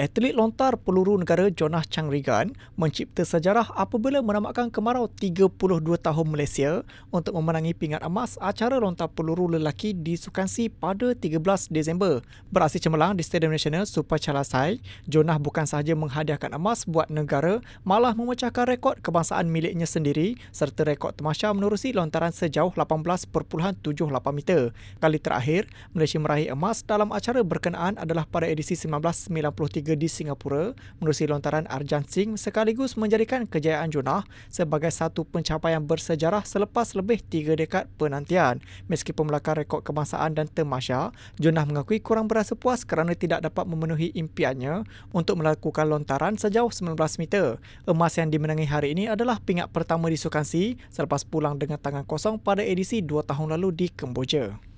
Atlet lontar peluru negara Jonah Changrigan mencipta sejarah apabila menamatkan kemarau 32 tahun Malaysia untuk memenangi pingat emas acara lontar peluru lelaki di Sukansi pada 13 Disember. Beraksi cemerlang di Stadium Nasional Super Chalasai, Jonah bukan sahaja menghadiahkan emas buat negara, malah memecahkan rekod kebangsaan miliknya sendiri serta rekod temasya menerusi lontaran sejauh 18.78 meter. Kali terakhir, Malaysia meraih emas dalam acara berkenaan adalah pada edisi 1993 di Singapura menerusi lontaran Arjan Singh sekaligus menjadikan kejayaan Jonah sebagai satu pencapaian bersejarah selepas lebih tiga dekad penantian. Meskipun melakar rekod kebangsaan dan temasya, Jonah mengakui kurang berasa puas kerana tidak dapat memenuhi impiannya untuk melakukan lontaran sejauh 19 meter. Emas yang dimenangi hari ini adalah pingat pertama di Sukansi selepas pulang dengan tangan kosong pada edisi dua tahun lalu di Kemboja.